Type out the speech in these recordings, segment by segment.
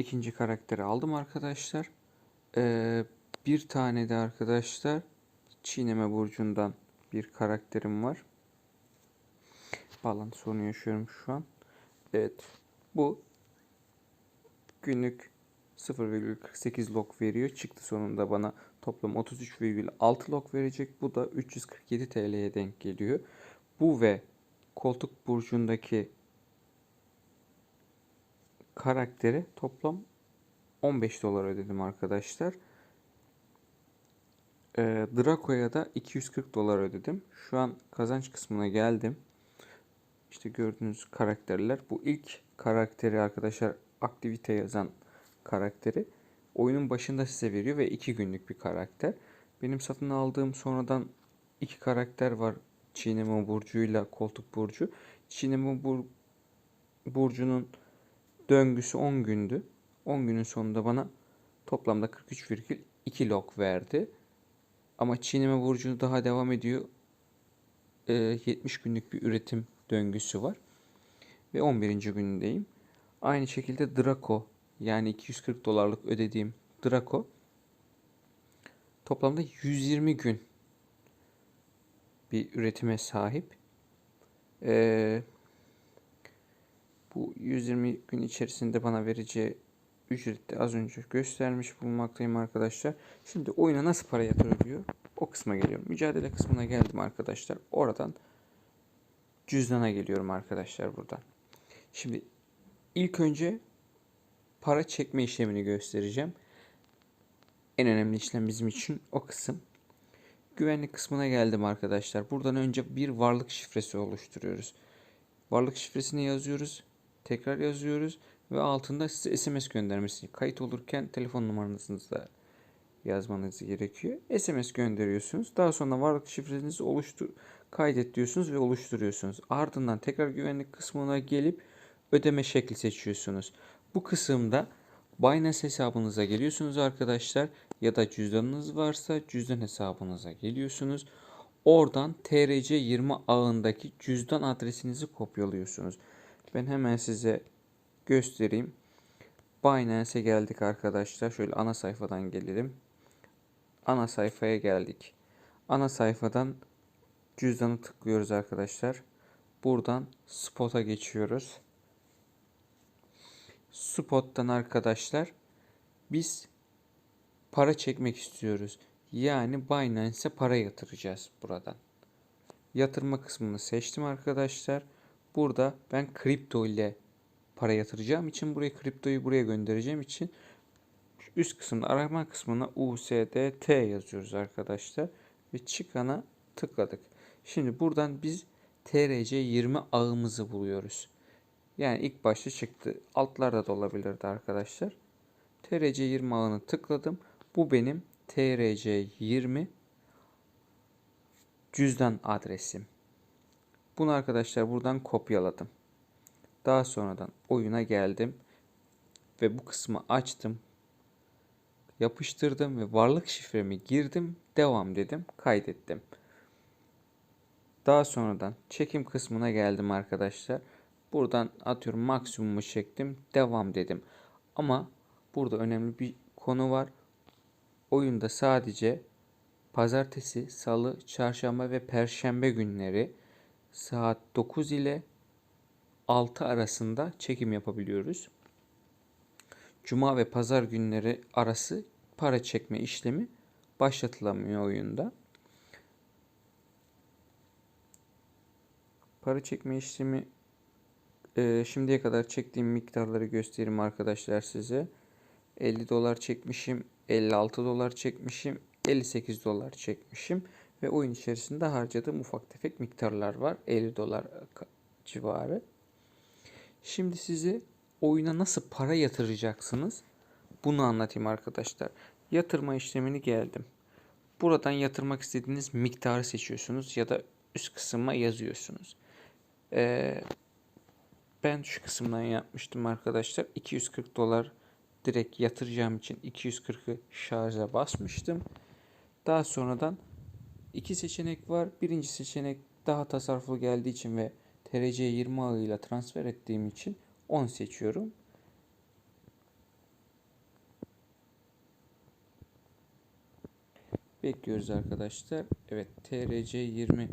ikinci karakteri aldım arkadaşlar. Ee, bir tane de arkadaşlar Çiğneme Burcu'ndan bir karakterim var. Bağlantı sorunu yaşıyorum şu an. Evet. Bu günlük 0,48 log veriyor. Çıktı sonunda bana toplam 33,6 log verecek. Bu da 347 TL'ye denk geliyor. Bu ve koltuk burcundaki karakteri toplam 15 dolar ödedim arkadaşlar. Ee, Draco'ya da 240 dolar ödedim. Şu an kazanç kısmına geldim. İşte gördüğünüz karakterler. Bu ilk karakteri arkadaşlar aktivite yazan karakteri oyunun başında size veriyor ve 2 günlük bir karakter. Benim satın aldığım sonradan iki karakter var. Çiğneme burcuyla koltuk burcu. Çiğneme bur burcunun döngüsü 10 gündü. 10 günün sonunda bana toplamda 43,2 log verdi. Ama çiğneme burcu daha devam ediyor. E, 70 günlük bir üretim döngüsü var. Ve 11. günündeyim. Aynı şekilde Draco yani 240 dolarlık ödediğim Draco toplamda 120 gün bir üretime sahip. Ee, bu 120 gün içerisinde bana vereceği ücreti az önce göstermiş bulunmaktayım arkadaşlar. Şimdi oyuna nasıl para yatırılıyor? O kısma geliyorum. Mücadele kısmına geldim arkadaşlar. Oradan cüzdana geliyorum arkadaşlar buradan. Şimdi ilk önce para çekme işlemini göstereceğim. En önemli işlem bizim için o kısım. Güvenlik kısmına geldim arkadaşlar. Buradan önce bir varlık şifresi oluşturuyoruz. Varlık şifresini yazıyoruz. Tekrar yazıyoruz. Ve altında size SMS göndermesi. Kayıt olurken telefon numaranızı da yazmanız gerekiyor. SMS gönderiyorsunuz. Daha sonra varlık şifrenizi oluştur kaydet diyorsunuz ve oluşturuyorsunuz. Ardından tekrar güvenlik kısmına gelip ödeme şekli seçiyorsunuz. Bu kısımda Binance hesabınıza geliyorsunuz arkadaşlar ya da cüzdanınız varsa cüzdan hesabınıza geliyorsunuz. Oradan TRC20 ağındaki cüzdan adresinizi kopyalıyorsunuz. Ben hemen size göstereyim. Binance'e geldik arkadaşlar. Şöyle ana sayfadan gelelim. Ana sayfaya geldik. Ana sayfadan cüzdanı tıklıyoruz arkadaşlar. Buradan spot'a geçiyoruz. Spot'tan arkadaşlar biz para çekmek istiyoruz. Yani Binance'e para yatıracağız buradan. Yatırma kısmını seçtim arkadaşlar. Burada ben kripto ile para yatıracağım için buraya kriptoyu buraya göndereceğim için üst kısımda arama kısmına USDT yazıyoruz arkadaşlar ve çıkana tıkladık. Şimdi buradan biz TRC20 ağımızı buluyoruz. Yani ilk başta çıktı. Altlarda da olabilirdi arkadaşlar. TRC20 ağını tıkladım. Bu benim TRC20 cüzdan adresim. Bunu arkadaşlar buradan kopyaladım. Daha sonradan oyuna geldim ve bu kısmı açtım. Yapıştırdım ve varlık şifremi girdim. Devam dedim. Kaydettim. Daha sonradan çekim kısmına geldim arkadaşlar. Buradan atıyorum maksimumu çektim. Devam dedim. Ama burada önemli bir konu var. Oyunda sadece pazartesi, salı, çarşamba ve perşembe günleri saat 9 ile 6 arasında çekim yapabiliyoruz. Cuma ve pazar günleri arası para çekme işlemi başlatılamıyor oyunda. Para çekme işlemi e, şimdiye kadar çektiğim miktarları göstereyim arkadaşlar size. 50 dolar çekmişim, 56 dolar çekmişim, 58 dolar çekmişim ve oyun içerisinde harcadığım ufak tefek miktarlar var. 50 dolar civarı. Şimdi size oyuna nasıl para yatıracaksınız? Bunu anlatayım arkadaşlar. Yatırma işlemini geldim. Buradan yatırmak istediğiniz miktarı seçiyorsunuz ya da üst kısma yazıyorsunuz. Ee, ben şu kısımdan yapmıştım arkadaşlar. 240 dolar direkt yatıracağım için 240'ı şarja basmıştım. Daha sonradan İki seçenek var. Birinci seçenek daha tasarruflu geldiği için ve TRC 20 ağıyla transfer ettiğim için 10 seçiyorum. Bekliyoruz arkadaşlar. Evet TRC 20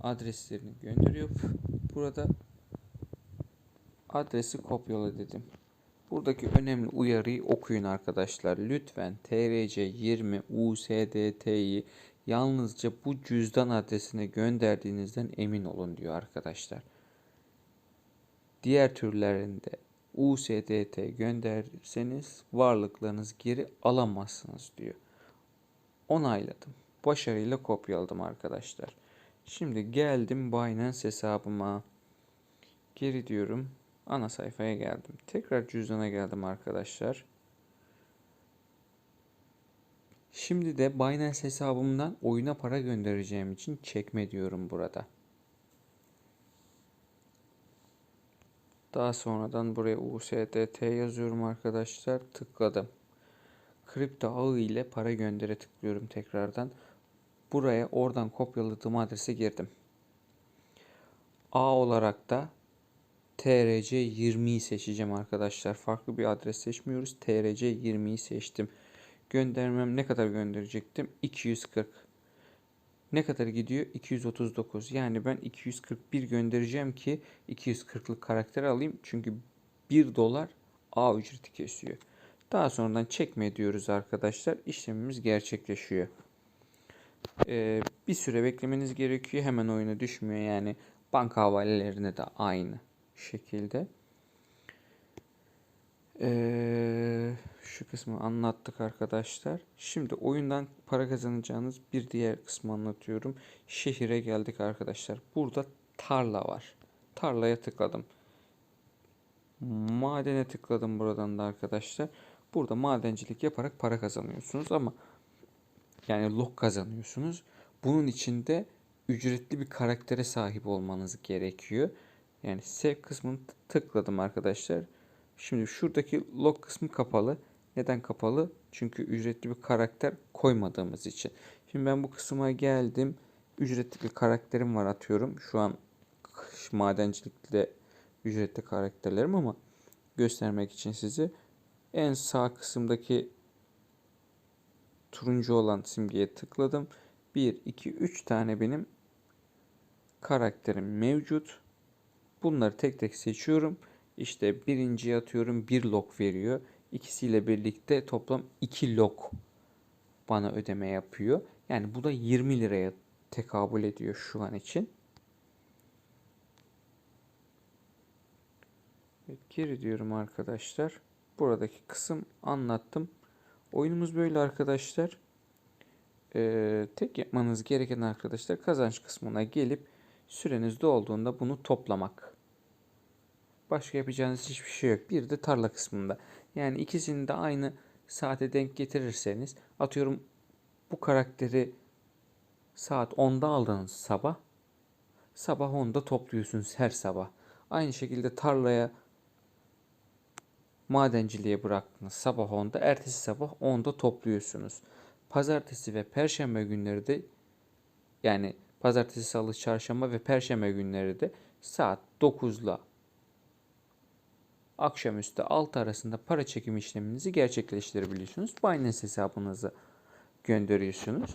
adreslerini gönderiyor. Burada adresi kopyala dedim. Buradaki önemli uyarıyı okuyun arkadaşlar. Lütfen TRC 20 USDT'yi yalnızca bu cüzdan adresine gönderdiğinizden emin olun diyor arkadaşlar. Diğer türlerinde USDT gönderseniz varlıklarınızı geri alamazsınız diyor. Onayladım. Başarıyla kopyaladım arkadaşlar. Şimdi geldim Binance hesabıma. Geri diyorum. Ana sayfaya geldim. Tekrar cüzdana geldim arkadaşlar. Şimdi de Binance hesabımdan oyuna para göndereceğim için çekme diyorum burada. Daha sonradan buraya USDT yazıyorum arkadaşlar. Tıkladım. Kripto ağı ile para göndere tıklıyorum tekrardan. Buraya oradan kopyaladığım adrese girdim. A olarak da TRC20'yi seçeceğim arkadaşlar. Farklı bir adres seçmiyoruz. TRC20'yi seçtim. Göndermem ne kadar gönderecektim? 240. Ne kadar gidiyor? 239. Yani ben 241 göndereceğim ki 240'lık karakter alayım. Çünkü 1 dolar A ücreti kesiyor. Daha sonradan çekme diyoruz arkadaşlar. İşlemimiz gerçekleşiyor. Ee, bir süre beklemeniz gerekiyor. Hemen oyuna düşmüyor. Yani banka havalelerine de aynı şekilde. Ee, şu kısmı anlattık arkadaşlar. Şimdi oyundan para kazanacağınız bir diğer kısmı anlatıyorum. Şehire geldik arkadaşlar. Burada tarla var. Tarlaya tıkladım. Madene tıkladım buradan da arkadaşlar. Burada madencilik yaparak para kazanıyorsunuz ama yani log kazanıyorsunuz. Bunun için de ücretli bir karaktere sahip olmanız gerekiyor. Yani sev kısmını tıkladım arkadaşlar. Şimdi şuradaki log kısmı kapalı. Neden kapalı? Çünkü ücretli bir karakter koymadığımız için. Şimdi ben bu kısma geldim. Ücretli bir karakterim var atıyorum. Şu an madencilikle ücretli karakterlerim ama göstermek için size en sağ kısımdaki turuncu olan simgeye tıkladım. 1, 2, 3 tane benim karakterim mevcut. Bunları tek tek seçiyorum. İşte birinciye atıyorum 1 log veriyor. İkisiyle birlikte toplam 2 log bana ödeme yapıyor. Yani bu da 20 liraya tekabül ediyor şu an için. Evet, geri diyorum arkadaşlar. Buradaki kısım anlattım. Oyunumuz böyle arkadaşlar. Ee, tek yapmanız gereken arkadaşlar kazanç kısmına gelip süreniz dolduğunda bunu toplamak. Başka yapacağınız hiçbir şey yok. Bir de tarla kısmında. Yani ikisini de aynı saate denk getirirseniz atıyorum bu karakteri saat 10'da aldınız sabah. Sabah 10'da topluyorsunuz her sabah. Aynı şekilde tarlaya madenciliğe bıraktınız sabah 10'da. Ertesi sabah 10'da topluyorsunuz. Pazartesi ve perşembe günleri de yani pazartesi, salı, çarşamba ve perşembe günleri de saat 9'la akşamüstü 6 arasında para çekim işleminizi gerçekleştirebiliyorsunuz. Binance hesabınıza gönderiyorsunuz.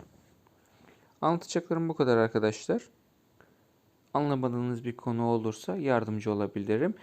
Anlatacaklarım bu kadar arkadaşlar. Anlamadığınız bir konu olursa yardımcı olabilirim.